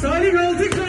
Salih Altınkaya